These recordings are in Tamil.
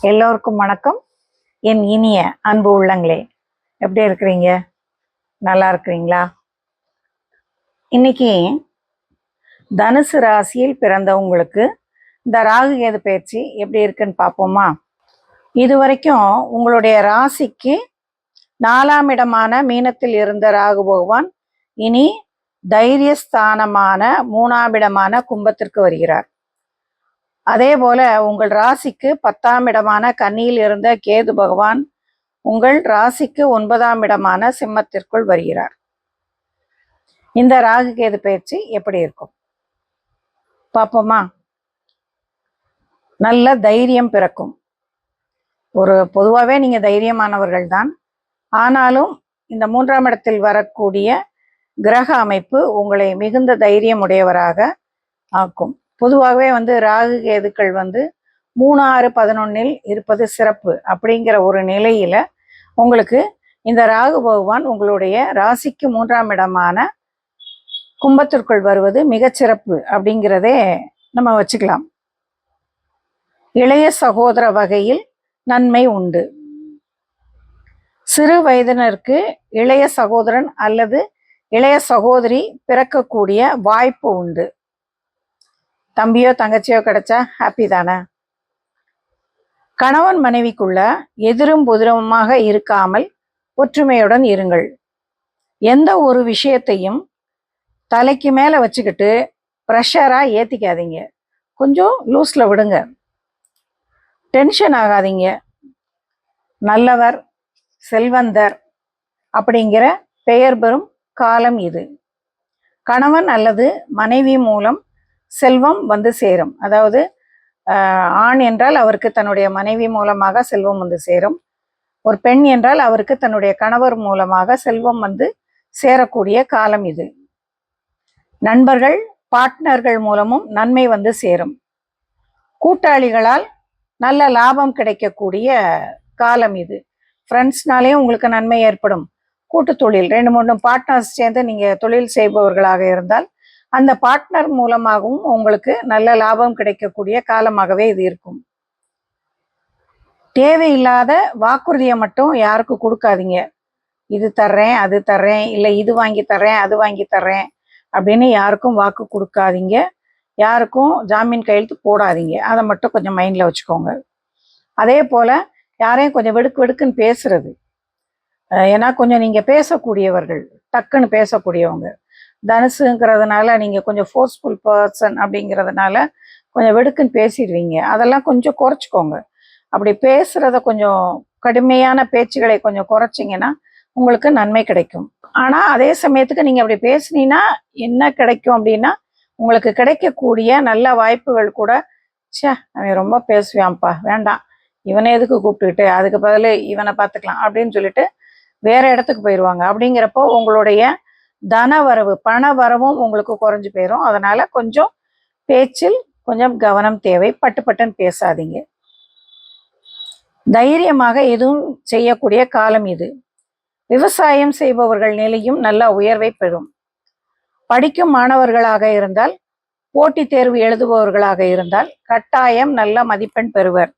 எல்லோருக்கும் வணக்கம். என் இனிய அன்பு உள்ளங்களே எப்படி இருக்கிறீங்க? நல்லா இருக்கிறீங்களா? இன்னைக்கு தனுசு ராசியில் பிறந்தவங்களுக்கு இந்த ராகு கேது பயிற்சி எப்படி இருக்குன்னு பார்ப்போமா? இது வரைக்கும் உங்களுடைய ராசிக்கு நாலாம் இடமான மீனத்தில் இருந்த ராகு பகவான் இனி தைரியஸ்தானமான மூணாம் இடமான கும்பத்திற்கு வருகிறார். அதே போல உங்கள் ராசிக்கு பத்தாம் இடமான கன்னியில் இருந்த கேது பகவான் உங்கள் ராசிக்கு ஒன்பதாம் இடமான சிம்மத்திற்குள் வருகிறார். இந்த ராகு கேது பயிற்சி எப்படி இருக்கும்? பார்ப்போமா? நல்ல தைரியம் பிறக்கும். ஒரு பொதுவாகவே நீங்கள் தைரியமானவர்கள் தான். ஆனாலும் இந்த மூன்றாம் இடத்தில் வரக்கூடிய கிரக அமைப்பு உங்களை மிகுந்த தைரியம் உடையவராக ஆக்கும். பொதுவாகவே வந்து ராகு கேதுக்கள் வந்து மூணு ஆறு பதினொன்னில் இருப்பது சிறப்பு அப்படிங்கிற ஒரு நிலையில உங்களுக்கு இந்த ராகு பகவான் உங்களுடைய ராசிக்கு மூன்றாம் இடமான கும்பத்திற்குள் வருவது மிகச்சிறப்பு அப்படிங்கிறதே நம்ம வச்சுக்கலாம். இளைய சகோதர வகையில் நன்மை உண்டு. சிறு வயதினருக்கு இளைய சகோதரன் அல்லது இளைய சகோதரி பிறக்கக்கூடிய வாய்ப்பு உண்டு. தம்பியோ தங்கச்சியோ கிடைச்சா ஹாப்பி தானே? கணவன் மனைவிக்குள்ள எதிரும் புதிரமாக இருக்காமல் ஒற்றுமையுடன் இருங்கள். எந்த ஒரு விஷயத்தையும் தலைக்கு மேலே வச்சுக்கிட்டு ப்ரெஷராக ஏற்றிக்காதீங்க கொஞ்சம் லூஸில் விடுங்க. டென்ஷன் ஆகாதீங்க. நல்லவர் செல்வந்தர் அப்படிங்கிற பெயர் பெறும் காலம் இது. கணவன் அல்லது மனைவி மூலம் செல்வம் வந்து சேரும். அதாவது ஆஹ், ஆண் என்றால் அவருக்கு தன்னுடைய மனைவி மூலமாக செல்வம் வந்து சேரும். ஒரு பெண் என்றால் அவருக்கு தன்னுடைய கணவர் மூலமாக செல்வம் வந்து சேரக்கூடிய காலம் இது. நண்பர்கள் பார்ட்னர்கள் மூலமும் நன்மை வந்து சேரும். கூட்டாளிகளால் நல்ல லாபம் கிடைக்கக்கூடிய காலம் இது. ஃப்ரெண்ட்ஸ்னாலேயும் உங்களுக்கு நன்மை ஏற்படும். கூட்டு தொழில் ரெண்டு மூணு பார்ட்னர்ஸ் சேர்ந்து நீங்கள் தொழில் செய்பவர்களாக இருந்தால் அந்த பார்ட்னர் மூலமாகவும் உங்களுக்கு நல்ல லாபம் கிடைக்கக்கூடிய காலமாகவே இது இருக்கும். தேவையில்லாத வாக்குறுதியை மட்டும் யாருக்கும் கொடுக்காதீங்க. இது தர்றேன் அது தர்றேன் இல்லை இது வாங்கி தர்றேன் அது வாங்கி தர்றேன் அப்படின்னு யாருக்கும் வாக்கு கொடுக்காதீங்க. யாருக்கும் ஜாமீன் கையெழுத்து போடாதீங்க. அதை மட்டும் கொஞ்சம் மைண்டில் வச்சுக்கோங்க. அதே போல் யாரையும் கொஞ்சம் வெடுக்கு வெடுக்குன்னு பேசுறது. ஏன்னா கொஞ்சம் நீங்கள் பேசக்கூடியவர்கள் டக்குன்னு பேசக்கூடியவங்க. தனுசுங்கிறதுனால நீங்கள் கொஞ்சம் ஃபோர்ஸ்ஃபுல் பர்சன் அப்படிங்கிறதுனால கொஞ்சம் வெடுக்குன்னு பேசிடுவீங்க. அதெல்லாம் கொஞ்சம் குறைச்சிக்கோங்க. அப்படி பேசுகிறத கொஞ்சம் கடுமையான பேச்சுகளை கொஞ்சம் குறைச்சிங்கன்னா உங்களுக்கு நன்மை கிடைக்கும். ஆனால் அதே சமயத்துக்கு நீங்கள் அப்படி பேசுனீங்கன்னா என்ன கிடைக்கும் அப்படின்னா உங்களுக்கு கிடைக்கக்கூடிய நல்ல வாய்ப்புகள் கூட ச்சே அவன் ரொம்ப பேசுவான்ப்பா வேண்டாம். இவனை எதுக்கு கூப்பிட்டுக்கிட்டு அதுக்கு பதில் இவனை பார்த்துக்கலாம் அப்படின்னு சொல்லிட்டு வேற இடத்துக்கு போயிடுவாங்க. அப்படிங்கிறப்போ உங்களுடைய தன வரவு பண வரவும் உங்களுக்கு குறைஞ்சு போயிடும் அதனால கொஞ்சம் பேச்சில் கொஞ்சம் கவனம் தேவை. பட்டு பட்டுன்னு பேசாதீங்க. தைரியமாக எதுவும் செய்யக்கூடிய காலம் இது. விவசாயம் செய்பவர்கள் நிலையும் நல்ல உயர்வை பெறும். படிக்கும் மாணவர்களாக இருந்தால் போட்டித் தேர்வு எழுதுபவர்களாக இருந்தால் கட்டாயம் நல்ல மதிப்பெண் பெறுவர்.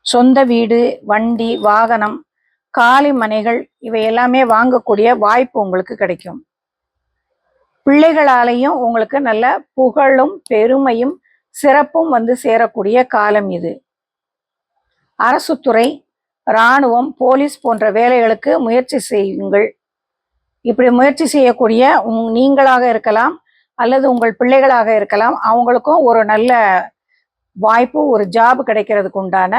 சொந்த வீடு வண்டி வாகனம் காலி மனைகள் இவை எல்லாமே வாங்கக்கூடிய வாய்ப்பு உங்களுக்கு கிடைக்கும். பிள்ளைகளாலையும் உங்களுக்கு நல்ல புகழும் பெருமையும் சிறப்பும் வந்து சேரக்கூடிய காலம் இது. அரசுத்துறை இராணுவம் போலீஸ் போன்ற வேலைகளுக்கு முயற்சி செய்யுங்கள். இப்படி முயற்சி செய்யக்கூடிய நீங்களாக இருக்கலாம் அல்லது உங்கள் பிள்ளைகளாக இருக்கலாம் அவங்களுக்கும் ஒரு நல்ல வாய்ப்பு ஒரு ஜாப் கிடைக்கிறதுக்கு உண்டான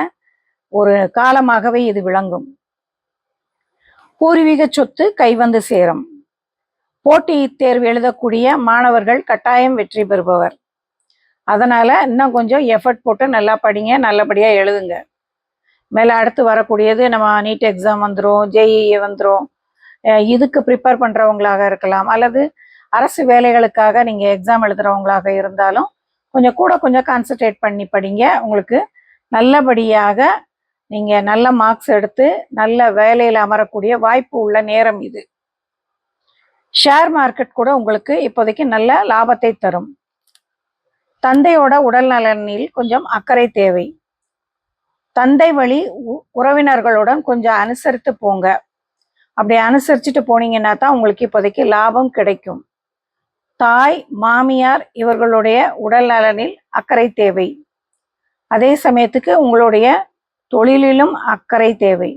ஒரு காலமாகவே இது விளங்கும். பூர்வீக சொத்து கைவந்து சேரும். போட்டி தேர்வு எழுதக்கூடிய மாணவர்கள் கட்டாயம் வெற்றி பெறுபவர். அதனால் இன்னும் கொஞ்சம் எஃபர்ட் போட்டு நல்லா படிங்க நல்லபடியாக எழுதுங்க. மேலே அடுத்து வரக்கூடியது நம்ம நீட் எக்ஸாம் வந்துடும் ஜேஇஏ வந்துடும் இதுக்கு ப்ரிப்பேர் பண்ணுறவங்களாக இருக்கலாம். அல்லது அரசு வேலைகளுக்காக நீங்கள் எக்ஸாம் எழுதுகிறவங்களாக இருந்தாலும் கொஞ்சம் கூட கொஞ்சம் கான்சென்ட்ரேட் பண்ணி படிங்க. உங்களுக்கு நல்லபடியாக நீங்கள் நல்ல மார்க்ஸ் எடுத்து நல்ல வேலையில் அமரக்கூடிய வாய்ப்பு உள்ள நேரம் இது. ஷேர் மார்க்கெட் கூட உங்களுக்கு இப்போதைக்கு நல்ல லாபத்தை தரும். தந்தையோட உடல் நலனில் கொஞ்சம் அக்கறை தேவை. தந்தை வழி உ- உறவினர்களுடன் கொஞ்சம் அனுசரித்து போங்க. அப்படி அனுசரிச்சுட்டு போனீங்கன்னா தான் உங்களுக்கு இப்போதைக்கு லாபம் கிடைக்கும். தாய் மாமியார் இவர்களுடைய உடல் நலனில் அக்கறை தேவை. அதே சமயத்துக்கு உங்களுடைய தொழிலிலும் அக்கறை தேவை.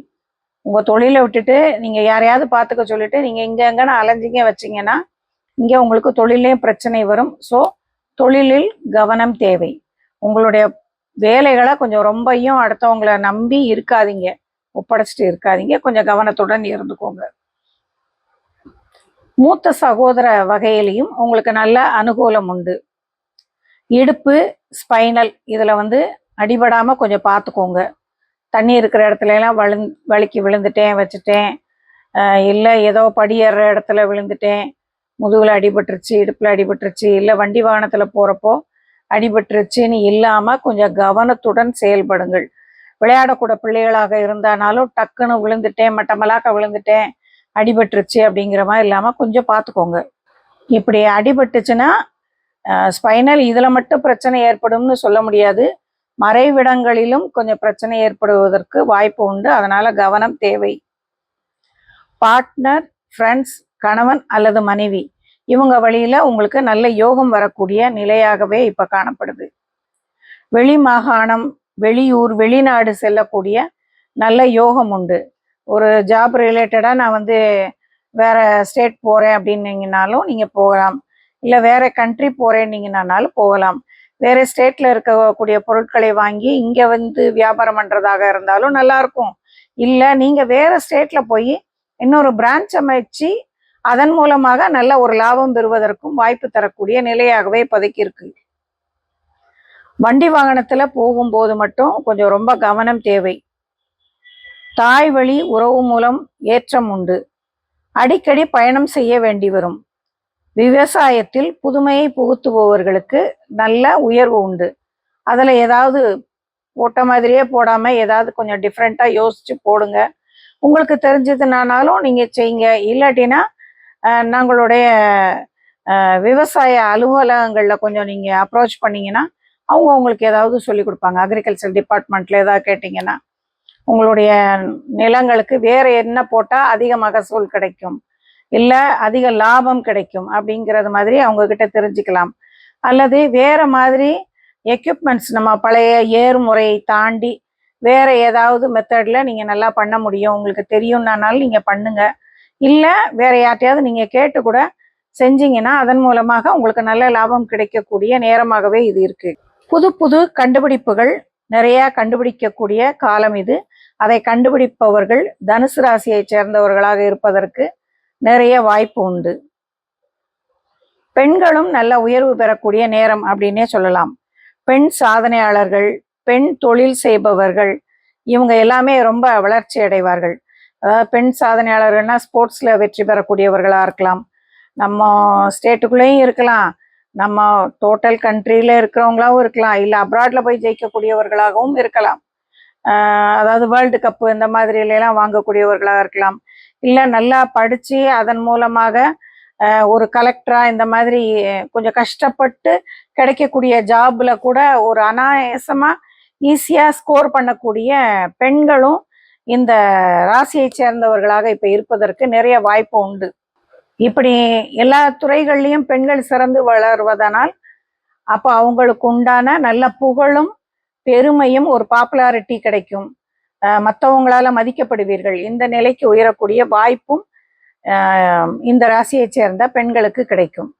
உங்கள் தொழிலை விட்டுட்டு நீங்கள் யாரையாவது பார்த்துக்க சொல்லிட்டு நீங்கள் இங்கே எங்கன்னு அலைஞ்சிங்க வச்சீங்கன்னா இங்கே உங்களுக்கு தொழிலையும் பிரச்சனை வரும். ஸோ தொழிலில் கவனம் தேவை. உங்களுடைய வேலைகளை கொஞ்சம் ரொம்பையும் அடுத்தவங்கள நம்பி இருக்காதீங்க. ஒப்படைச்சிட்டு இருக்காதீங்க. கொஞ்சம் கவனத்துடன் இருந்துக்கோங்க. மூத்த சகோதர வகையிலையும் உங்களுக்கு நல்ல அனுகூலம் உண்டு. இடுப்பு ஸ்பைனல் இதில் வந்து அடிபடாமல் கொஞ்சம் பார்த்துக்கோங்க. தண்ணி இருக்கிற இடத்துல எல்லாம் வழுந் வழுக்கி விழுந்துட்டேன் வச்சுட்டேன். இல்லை ஏதோ படியேற இடத்துல விழுந்துட்டேன். முதுகில் அடிபட்டுருச்சு இடுப்பில் அடிபட்டுருச்சு இல்லை வண்டி வாகனத்தில் போகிறப்போ அடிபட்டுருச்சுன்னு இல்லாமல் கொஞ்சம் கவனத்துடன் செயல்படுங்கள். விளையாடக்கூட பிள்ளைகளாக இருந்தானாலும் டக்குன்னு விழுந்துட்டேன் மட்டமலாக்க விழுந்துட்டேன் அடிபட்டுருச்சு அப்படிங்கிற மாதிரி இல்லாமல் கொஞ்சம் பார்த்துக்கோங்க இப்படி அடிபட்டுச்சுன்னா ஸ்பைனல் இதில் மட்டும் பிரச்சனை ஏற்படும்னு சொல்ல முடியாது. மறைவிடங்களிலும் கொஞ்சம் பிரச்சனை ஏற்படுவதற்கு வாய்ப்பு உண்டு. அதனால கவனம் தேவை. பார்ட்னர் ஃப்ரெண்ட்ஸ் கணவன் அல்லது மனைவி இவங்க வழியில உங்களுக்கு நல்ல யோகம் வரக்கூடிய நிலையாகவே இப்ப காணப்படுது. வெளி மாகாணம் வெளியூர் வெளிநாடு செல்லக்கூடிய நல்ல யோகம் உண்டு. ஒரு ஜாப் ரிலேட்டடா நான் வந்து வேற ஸ்டேட் போறேன் அப்படின்னீங்கனாலும் நீங்க போகலாம். இல்லை வேற கண்ட்ரி போறேன்னீங்கனாலும் போகலாம். வேற ஸ்டேட்ல இருக்கக்கூடிய பொருட்களை வாங்கி இங்க வந்து வியாபாரம் பண்றதாக இருந்தாலும் நல்லா இருக்கும். இல்ல நீங்க வேற ஸ்டேட்ல போய் இன்னொரு பிரான்ச் அமைச்சு அதன் மூலமாக நல்ல ஒரு லாபம் பெறுவதற்கும் வாய்ப்பு தரக்கூடிய நிலையாகவே இப்போதைக்கு இருக்கு. வண்டி வாகனத்துல போகும்போது மட்டும் கொஞ்சம் ரொம்ப கவனம் தேவை. தாய் வழி உறவு மூலம் ஏற்றம் உண்டு. அடிக்கடி பயணம் செய்ய வேண்டி வரும். விவசாயத்தில் புதுமையை புகுத்துபவர்களுக்கு நல்ல உயர்வு உண்டு. அதில் ஏதாவது போட்ட மாதிரியே போடாம ஏதாவது கொஞ்சம் டிஃப்ரெண்ட்டாக யோசிச்சு போடுங்க. உங்களுக்கு தெரிஞ்சதுனாலும் நீங்கள் செய்யுங்க. இல்லாட்டினா நாங்களுடைய விவசாய அலுவலகங்களில் கொஞ்சம் நீங்க அப்ரோச் பண்ணீங்கன்னா அவங்க உங்களுக்கு ஏதாவது சொல்லி கொடுப்பாங்க. அக்ரிகல்ச்சர் டிபார்ட்மெண்ட்டில் ஏதாவது கேட்டிங்கன்னா உங்களுடைய நிலங்களுக்கு வேறு என்ன போட்டால் அதிக மகசூல் கிடைக்கும். இல்லை அதிக லாபம் கிடைக்கும் அப்படிங்கிறது மாதிரி அவங்க கிட்ட தெரிஞ்சுக்கலாம். அல்லது வேற மாதிரி எக்யூப்மெண்ட்ஸ் நம்ம பழைய ஏறுமுறையை தாண்டி வேற ஏதாவது மெத்தடில் நீங்கள் நல்லா பண்ண முடியும். உங்களுக்கு தெரியும்னாலும் நீங்கள் பண்ணுங்க. இல்லை வேற யார்ட்டையாவது நீங்கள் கேட்டு கூட செஞ்சீங்கன்னா அதன் மூலமாக உங்களுக்கு நல்ல லாபம் கிடைக்கக்கூடிய நேரமாகவே இது இருக்கு. புது புது கண்டுபிடிப்புகள் நிறைய கண்டுபிடிக்கக்கூடிய காலம் இது. அதை கண்டுபிடிப்பவர்கள் தனுசு ராசியைச் சேர்ந்தவர்களாக இருப்பதற்கு நிறைய வாய்ப்பு உண்டு. பெண்களும் நல்ல உயர்வு பெறக்கூடிய நேரம் அப்படின்னே சொல்லலாம். பெண் சாதனையாளர்கள் பெண் தொழில் செய்பவர்கள் இவங்க எல்லாமே ரொம்ப வளர்ச்சி அடைவார்கள். அதாவது பெண் சாதனையாளர்கள்னா ஸ்போர்ட்ஸ்ல வெற்றி பெறக்கூடியவர்களா இருக்கலாம். நம்ம ஸ்டேட்டுக்குள்ளேயும் இருக்கலாம். நம்ம டோட்டல் கண்ட்ரியில இருக்கிறவங்களாவும் இருக்கலாம். இல்லை அப்ராட்ல போய் ஜெயிக்கக்கூடியவர்களாகவும் இருக்கலாம். ஆஹ் அதாவது வேர்ல்டு கப்பு இந்த மாதிரிலாம் எல்லாம் வாங்கக்கூடியவர்களாக இருக்கலாம். இல்லை நல்லா படித்து அதன் மூலமாக ஒரு கலெக்டரா இந்த மாதிரி கொஞ்சம் கஷ்டப்பட்டு கிடைக்கக்கூடிய ஜாப்ல கூட ஒரு அனாயாசமா ஈஸியா ஸ்கோர் பண்ணக்கூடிய பெண்களும் இந்த ராசியை சேர்ந்தவர்களாக இப்ப இருப்பதற்கு நிறைய வாய்ப்பு உண்டு. இப்படி எல்லா துறைகள்லையும் பெண்கள் சிறந்து வளர்வதனால் அப்போ அவங்களுக்கு உண்டான நல்ல புகழும் பெருமையும் ஒரு பாப்புலாரிட்டி கிடைக்கும். அஹ் மதிக்கப்படுவீர்கள். இந்த நிலைக்கு உயரக்கூடிய வாய்ப்பும் ஆஹ் இந்த ராசியைச் சேர்ந்த பெண்களுக்கு கிடைக்கும்.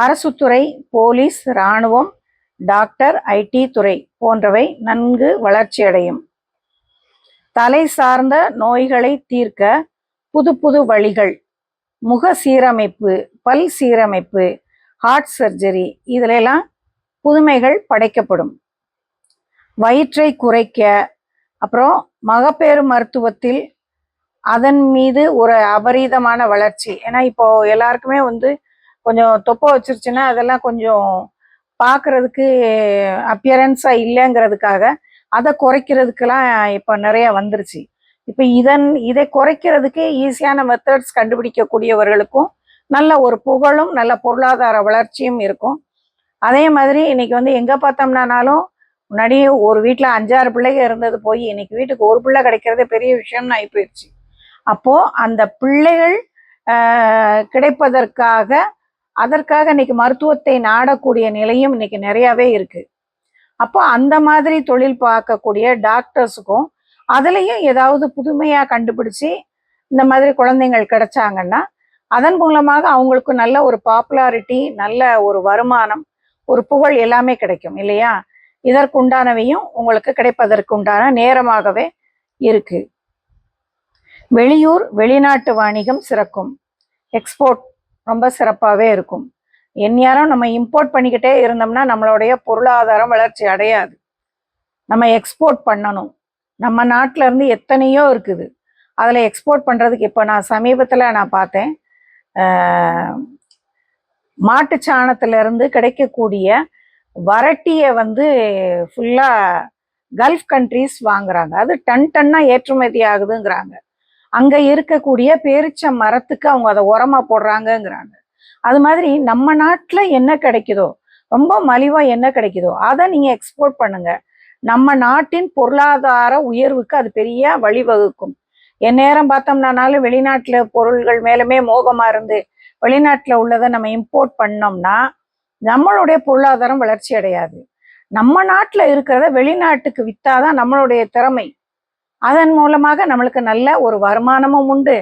அரசுத்துறை போலீஸ் இராணுவம் டாக்டர் ஐடி துறை போன்றவை நன்கு வளர்ச்சியடையும். தலை சார்ந்த நோய்களை தீர்க்க புது புது வழிகள் முக சீரமைப்பு பல் சீரமைப்பு ஹார்ட் சர்ஜரி இதுல எல்லாம் புதுமைகள் படைக்கப்படும். வயிற்றை குறைக்க அப்புறம் மகப்பேறு மருத்துவத்தில் அதன் மீது ஒரு அபரீதமான வளர்ச்சி. ஏன்னா இப்போ எல்லாருக்குமே வந்து கொஞ்சம் தொப்பை வச்சிருச்சுன்னா அதெல்லாம் கொஞ்சம் பார்க்கறதுக்கு அப்பியரன்ஸாக இல்லைங்கிறதுக்காக அதை குறைக்கிறதுக்கெல்லாம் இப்போ நிறைய வந்துருச்சு. இப்போ இதன் இதை குறைக்கிறதுக்கு ஈஸியான மெத்தட்ஸ் கண்டுபிடிக்கக்கூடியவர்களுக்கும் நல்ல ஒரு புகழும் நல்ல பொருளாதார வளர்ச்சியும் இருக்கும். அதே மாதிரி இன்னைக்கு வந்து எங்கே பார்த்தோம்னாலும் முன்னாடி ஒரு வீட்டில் அஞ்சாறு பிள்ளைங்க இருந்தது போய் இன்னைக்கு வீட்டுக்கு ஒரு பிள்ளை கிடைக்கிறதே பெரிய விஷயம்னு ஆகி போயிடுச்சு அப்போ அந்த பிள்ளைகள் கிடைப்பதற்காக அதற்காக இன்னைக்கு மருத்துவத்தை நாடக்கூடிய நிலையும் இன்னைக்கு நிறையாவே இருக்கு. அப்போ அந்த மாதிரி தொழில் பார்க்கக்கூடிய டாக்டர்ஸுக்கும் அதுலேயும் ஏதாவது புதுமையாக கண்டுபிடிச்சு இந்த மாதிரி குழந்தைங்கள் கிடைச்சாங்கன்னா அதன் மூலமாக அவங்களுக்கு நல்ல ஒரு பாப்புலாரிட்டி நல்ல ஒரு வருமானம் ஒரு புகழ் எல்லாமே கிடைக்கும் இல்லையா? இதற்குண்டானவையும் உங்களுக்கு கிடைப்பதற்குண்டான நேரமாகவே இருக்கு. வெளியூர் வெளிநாட்டு வணிகம் சிறக்கும். எக்ஸ்போர்ட் ரொம்ப சிறப்பாகவே இருக்கும். எந்நேரம் நம்ம இம்போர்ட் பண்ணிக்கிட்டே இருந்தோம்னா நம்மளுடைய பொருளாதாரம் வளர்ச்சி அடையாது. நம்ம எக்ஸ்போர்ட் பண்ணணும். நம்ம நாட்டில் இருந்து எத்தனையோ இருக்குது. அதில் எக்ஸ்போர்ட் பண்ணுறதுக்கு இப்போ நான் சமீபத்தில் நான் பார்த்தேன். ஆஹ், கிடைக்கக்கூடிய வரட்டியை வந்து ஃபுல்லாக கல்ஃப் கண்ட்ரீஸ் வாங்குறாங்க. அது டன் டன்னாக ஏற்றுமதி ஆகுதுங்கிறாங்க அங்கே இருக்கக்கூடிய பேரிச்ச மரத்துக்கு அவங்க அதை உரமாக போடுறாங்கங்கிறாங்க. அது மாதிரி நம்ம நாட்டில் என்ன கிடைக்குதோ ரொம்ப மலிவாக என்ன கிடைக்குதோ அதை நீங்கள் எக்ஸ்போர்ட் பண்ணுங்க. நம்ம நாட்டின் பொருளாதார உயர்வுக்கு அது பெரிய வழிவகுக்கும். எந்நேரம் பார்த்தோம்னாலும் வெளிநாட்டில் பொருள்கள் மேலுமே மோகமாக இருந்து வெளிநாட்டில் உள்ளதை நம்ம இம்போர்ட் பண்ணோம்னா நம்மளுடைய பொருளாதாரம் வளர்ச்சி அடையாது. நம்ம நாட்டில் இருக்கிறத வெளிநாட்டுக்கு வித்தாதான் நம்மளுடைய திறமை. அதன் மூலமாக நம்மளுக்கு நல்ல ஒரு வருமானமும் உண்டு.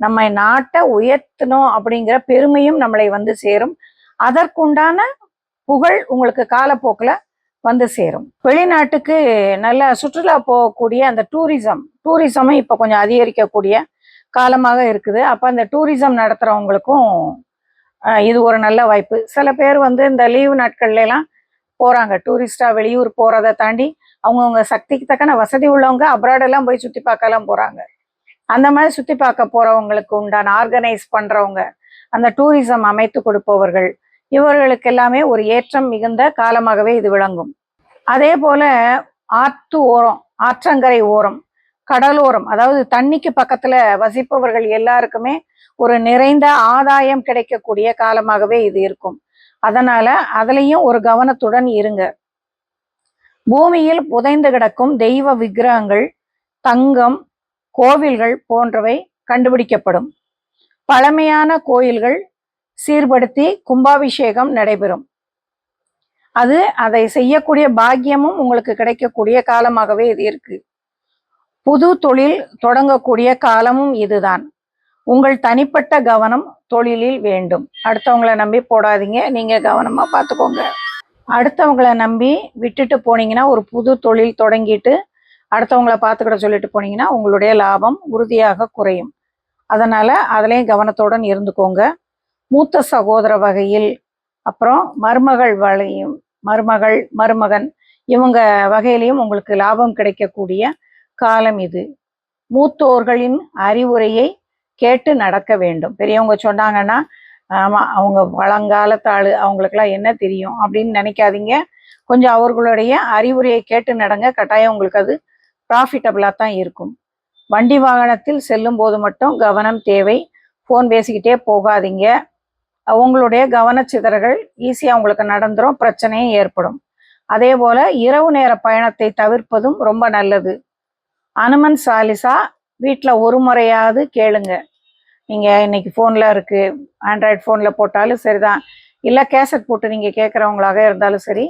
நம்ம நாட்டை உயர்த்தணும் அப்படிங்கிற பெருமையும் நம்மளை வந்து சேரும். அதற்குண்டான புகழ் உங்களுக்கு காலப்போக்கில் வந்து சேரும். வெளிநாட்டுக்கு நல்ல சுற்றுலா போகக்கூடிய அந்த டூரிசம் டூரிசமும் இப்போ கொஞ்சம் அதிகரிக்கக்கூடிய காலமாக இருக்குது. அப்போ அந்த டூரிசம் நடத்துகிறவங்களுக்கும் இது ஒரு நல்ல வாய்ப்பு. சில பேர் வந்து இந்த லீவு நாட்கள்ல எல்லாம் போகிறாங்க டூரிஸ்டாக வெளியூர் போகிறத தாண்டி அவங்கவுங்க சக்திக்கு தக்கன வசதி உள்ளவங்க அப்ராடெல்லாம் போய் சுற்றி பார்க்கலாம் போகிறாங்க அந்த மாதிரி சுற்றி பார்க்க போகிறவங்களுக்கு உண்டான ஆர்கனைஸ் பண்ணுறவங்க அந்த டூரிசம் அமைத்து கொடுப்பவர்கள் இவர்களுக்கு எல்லாமே ஒரு ஏற்றம் மிகுந்த காலமாகவே இது விளங்கும். அதே போல ஆற்று ஓரம் ஆற்றங்கரை ஓரம் கடலோரம் அதாவது தண்ணிக்கு பக்கத்துல வசிப்பவர்கள் எல்லாருக்குமே ஒரு நிறைந்த ஆதாயம் கிடைக்கக்கூடிய காலமாகவே இது இருக்கும். அதனால அதுலயும் ஒரு கவனத்துடன் இருங்க. பூமியில் புதைந்து கிடக்கும் தெய்வ விக்கிரகங்கள் தங்கம் கோவில்கள் போன்றவை கண்டுபிடிக்கப்படும். பழமையான கோயில்கள் சீர்படுத்தி கும்பாபிஷேகம் நடைபெறும். அது அதை செய்யக்கூடிய பாக்கியமும் உங்களுக்கு கிடைக்கக்கூடிய காலமாகவே இது இருக்கு. புது தொழில் தொடங்கக்கூடிய காலமும் இதுதான். உங்கள் தனிப்பட்ட கவனம் தொழிலில் வேண்டும். அடுத்தவங்கள நம்பி போடாதீங்க. நீங்க கவனமா பார்த்துக்கோங்க அடுத்தவங்கள நம்பி விட்டுட்டு போனீங்கன்னா ஒரு புது தொழில் தொடங்கிட்டு அடுத்தவங்கள பார்த்துக்கிட சொல்லிட்டு போனீங்கன்னா உங்களுடைய லாபம் உறுதியாக குறையும். அதனால அதுலேயும் கவனத்துடன் இருந்துக்கோங்க. மூத்த சகோதர வகையில் அப்புறம் மருமகள் வகையும் மருமகள் மருமகன் இவங்க வகையிலையும் உங்களுக்கு லாபம் கிடைக்கக்கூடிய காலம் இது. மூத்தோர்களின் அறிவுரையை கேட்டு நடக்க வேண்டும். பெரியவங்க சொன்னாங்கன்னா ஆமா அவங்க பழங்காலத்தாளு அவங்களுக்கெல்லாம் என்ன தெரியும்? அப்படின்னு நினைக்காதீங்க. கொஞ்சம் அவர்களுடைய அறிவுரையை கேட்டு நடங்க. கட்டாயம் உங்களுக்கு அது ப்ராஃபிட்டபிளாக தான் இருக்கும். வண்டி வாகனத்தில் செல்லும் போது மட்டும் கவனம் தேவை. ஃபோன் பேசிக்கிட்டே போகாதீங்க. அவங்களுடைய கவனச்சிதறல்கள் ஈஸியாக உங்களுக்கு நடந்துரும். பிரச்சனையும் ஏற்படும். அதே போல இரவு நேர பயணத்தை தவிர்ப்பதும் ரொம்ப நல்லது. அனுமன் சாலிசா வீட்டில் ஒரு முறையாவது கேளுங்க. நீங்கள் இன்னைக்கு ஃபோனில் இருக்கு ஆண்ட்ராய்டு ஃபோனில் போட்டாலும் சரிதான். இல்லை கேசட் போட்டு நீங்கள் கேட்குறவங்களாக இருந்தாலும் சரி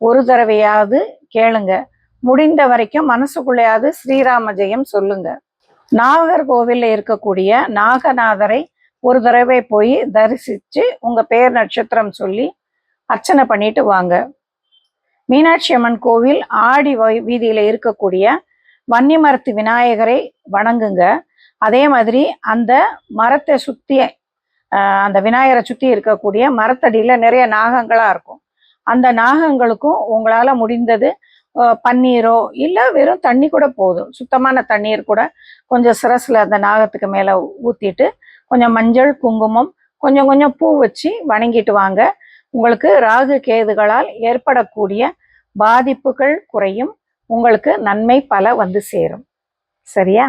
ஒரு தடவையாவது கேளுங்க. முடிந்த வரைக்கும் மனசுக்குள்ளேயாவது ஸ்ரீராம ஜெயம் சொல்லுங்க. நாகர்கோவிலில் இருக்கக்கூடிய நாகநாதரை ஒரு தடவை போய் தரிசிச்சு உங்க பெயர் நட்சத்திரம் சொல்லி அர்ச்சனை பண்ணிட்டு வாங்க. மீனாட்சி அம்மன் கோவில் ஆடி வீதியில் வீதியில இருக்கக்கூடிய வன்னிமரத்து விநாயகரை வணங்குங்க. அதே மாதிரி அந்த மரத்தை சுற்றி அந்த விநாயகரை சுற்றி இருக்கக்கூடிய மரத்தடியில் நிறைய நாகங்களாக இருக்கும். அந்த நாகங்களுக்கும் உங்களால் முடிந்தது பன்னீரோ இல்லை வெறும் தண்ணி கூட போதும். சுத்தமான தண்ணீர் கூட கொஞ்சம் சிரசில் அந்த நாகத்துக்கு மேலே ஊற்றிட்டு கொஞ்சம் மஞ்சள் குங்குமம் கொஞ்சம் கொஞ்சம் பூ வச்சு வணங்கிட்டு வாங்க. உங்களுக்கு ராகு கேதுகளால் ஏற்படக்கூடிய பாதிப்புகள் குறையும். உங்களுக்கு நன்மை பல வந்து சேரும். சரியா?